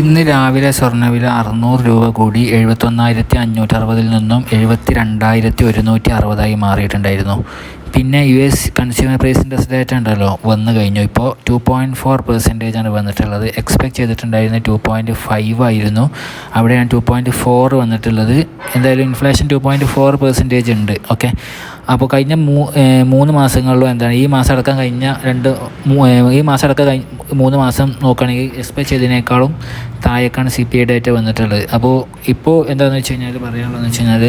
ഇന്ന് രാവിലെ സ്വർണവില അറുന്നൂറ് രൂപ കൂടി എഴുപത്തൊന്നായിരത്തി അഞ്ഞൂറ്റി അറുപതിൽ നിന്നും എഴുപത്തി രണ്ടായിരത്തി ഒരുന്നൂറ്റി അറുപതായി മാറിയിട്ടുണ്ടായിരുന്നു. പിന്നെ U S consumer price index data ഉണ്ടല്ലോ വന്നു കഴിഞ്ഞു. ഇപ്പോൾ ടു പോയിന്റ് ഫോർ പെർസെന്റേജ് ആണ് വന്നിട്ടുള്ളത്. എക്സ്പെക്ട് ചെയ്തിട്ടുണ്ടായിരുന്നത് ടു പോയിന്റ് ഫൈവ് ആയിരുന്നു. അവിടെയാണ് ടു പോയിന്റ് ഫോർ വന്നിട്ടുള്ളത്. എന്തായാലും inflation two point four percentage ഉണ്ട്. ഓക്കെ അപ്പോൾ കഴിഞ്ഞ മൂന്ന് മാസങ്ങളിലും എന്താണ്? ഈ മാസം അടക്കം കഴിഞ്ഞ രണ്ട് ഈ മാസം അടക്കം കഴി മൂന്ന് മാസം നോക്കുകയാണെങ്കിൽ എക്സ്പെക്ട് ചെയ്തതിനേക്കാളും താഴേക്കാണ് സി പി ഐ ഡേറ്റ വന്നിട്ടുള്ളത്. അപ്പോൾ ഇപ്പോൾ എന്താണെന്ന് വെച്ച് കഴിഞ്ഞാൽ പറയാനുള്ളതെന്ന് വെച്ച് കഴിഞ്ഞാൽ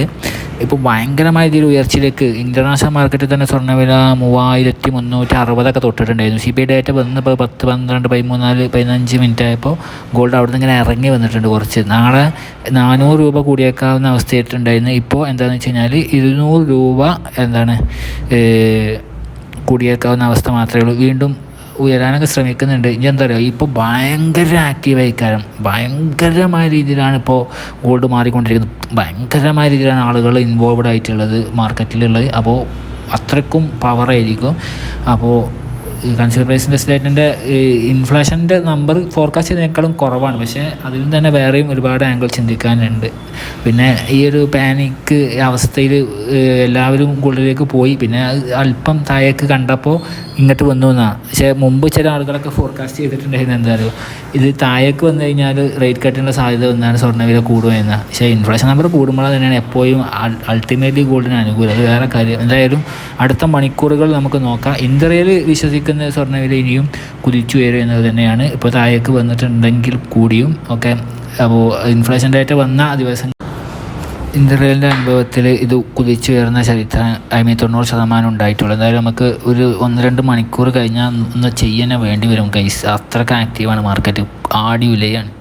ഇപ്പോൾ ഭയങ്കരമായ രീതിയിൽ ഉയർച്ചയിലേക്ക് ഇന്റർനാഷണൽ മാർക്കറ്റിൽ തന്നെ സ്വർണവില മൂവായിരത്തി മുന്നൂറ്റി അറുപതൊക്കെ തൊട്ടിട്ടുണ്ടായിരുന്നു. സി പി ഐ ഡേറ്റ വന്നപ്പോൾ പത്ത് പന്ത്രണ്ട് പതിമൂന്നാൽ പതിനഞ്ച് മിനിറ്റ് ആയപ്പോൾ ഗോൾഡ് അവിടെ നിന്ന് ഇങ്ങനെ ഇറങ്ങി വന്നിട്ടുണ്ട് കുറച്ച്. നാളെ നാനൂറ് രൂപ കൂടിയേക്കാവുന്ന അവസ്ഥയായിട്ടുണ്ടായിരുന്നു. ഇപ്പോൾ എന്താണെന്ന് വെച്ച് കഴിഞ്ഞാൽ ഇരുന്നൂറ് രൂപ എന്താണ് കൂടിയേക്കാവുന്ന അവസ്ഥ മാത്രമേ ഉള്ളൂ. വീണ്ടും ഉയരാനൊക്കെ ശ്രമിക്കുന്നുണ്ട്. ഇനി എന്താ പറയുക ഇപ്പോൾ ഭയങ്കര ആക്റ്റീവായി കാരണം ഭയങ്കരമായ രീതിയിലാണ് ഇപ്പോൾ ഗോൾഡ് മാറിക്കൊണ്ടിരിക്കുന്നത്. ഭയങ്കരമായ രീതിയിലാണ് ആളുകൾ ഇൻവോൾവ്ഡ് ആയിട്ടുള്ളത് മാർക്കറ്റിലുള്ളത് അപ്പോൾ അത്രയ്ക്കും പവറായിരിക്കും അപ്പോൾ കൺസ്യൂമർ പ്രൈസ് ഇൻഡെക്സിലേറ്റിന്റെ ഇൻഫ്ലേഷന്റെ നമ്പർ ഫോർകാസ്റ്റ് ചെയ്തതിനേക്കാളും കുറവാണ്. പക്ഷേ അതിൽ തന്നെ വേറെയും ഒരുപാട് ആംഗിൾ ചിന്തിക്കാനുണ്ട്. പിന്നെ ഈ ഒരു പാനിക് അവസ്ഥയിൽ എല്ലാവരും ഗോൾഡിലേക്ക് പോയി. പിന്നെ അല്പം താഴേക്ക് കണ്ടപ്പോൾ ഇങ്ങോട്ട് വന്നു എന്നാണ് പക്ഷേ മുമ്പ് ചില ആളുകളൊക്കെ ഫോർകാസ്റ്റ് ചെയ്തിട്ടുണ്ടായിരുന്നു. എന്താ പറയുക ഇത് താഴേക്ക് വന്നു കഴിഞ്ഞാൽ റേറ്റ് കട്ടിനുള്ള സാധ്യത വന്നാൽ സ്വർണവില കൂടുമെന്നാണ് പക്ഷേ ഇൻഫ്ലേഷൻ നമ്പർ കൂടുമ്പോൾ തന്നെയാണ് എപ്പോഴും അൾട്ടിമേറ്റ്ലി ഗോൾഡിന് അനുകൂലം. അത് വേറെ കാര്യം. എന്തായാലും അടുത്ത മണിക്കൂറുകൾ നമുക്ക് നോക്കാം. ഇന്ത്യയിൽ വിശ്വസിക്കുന്ന സ്വർണവില ഇനിയും കുതിച്ചു വരും എന്നത് തന്നെയാണ്. ഇപ്പോൾ താഴേക്ക് വന്നിട്ടുണ്ടെങ്കിൽ കൂടിയും ഒക്കെ അപ്പോൾ ഇൻഫ്ലേഷൻ ഡേറ്റ വന്ന ദിവസം ഇന്ത്യയിലെ അനുഭവത്തിൽ ഇത് കുതിച്ചുയർന്ന ചരിത്രം ഐ മീൻ തൊണ്ണൂറ് ശതമാനം ഉണ്ടായിട്ടുള്ളൂ. എന്തായാലും നമുക്ക് ഒരു ഒന്ന് രണ്ട് മണിക്കൂർ കഴിഞ്ഞാൽ ഒന്ന് ചെയ്യാനേ വേണ്ടി വരും കൈസ് അത്രയ്ക്ക് ആക്റ്റീവാണ് മാർക്കറ്റ് ആടി വിലയാണ്